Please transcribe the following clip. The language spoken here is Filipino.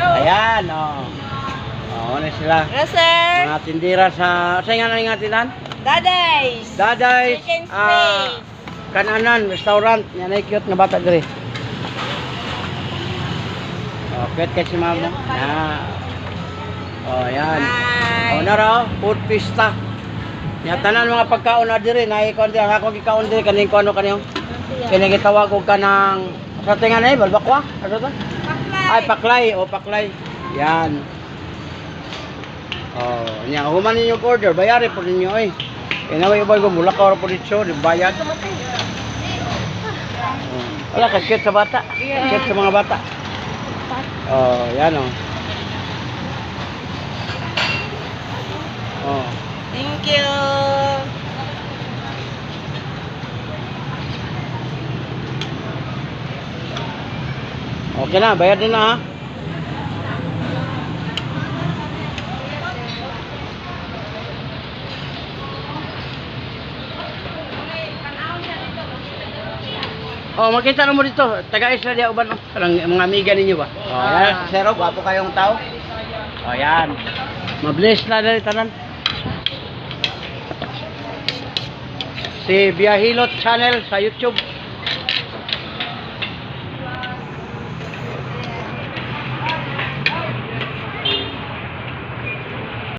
Ayan, oh. Oh, ano sila? Hello, sir. Mga tindira sa... Sa nga nga tinan? Daday. Daday, Chicken ah, kananan, restaurant. Yan ay cute na bata diri. Oh, cute kay si mama. Ah. Oh, yan. Hi. Oh, nara, food pista. Ya tanan mga pagkaon na diri, na ikaw diri, ako gikaon diri kaning ko ano kanyo. Kini gitawag og kanang sa tingan ay balbakwa. Ano to? Ay paklay, o paklay. Yan. Oh, nya human ninyo order, bayari po ninyo ay. Inaway ubay ko mula ka po dito, di bayad. Oh. Wala ka sa bata. Cute sa mga bata. Oh, yan oh. Oh. Thank you. Okay na, bayad din na ha. Oh, makita na mo dito. Taga-Isla dia uban. oh. Parang mga amiga ninyo ba? Oh, yan. Ah. Sero, gwapo kayong tao. Oh, yan. Mabless na dali tanan. Si Biahilot Channel sa YouTube.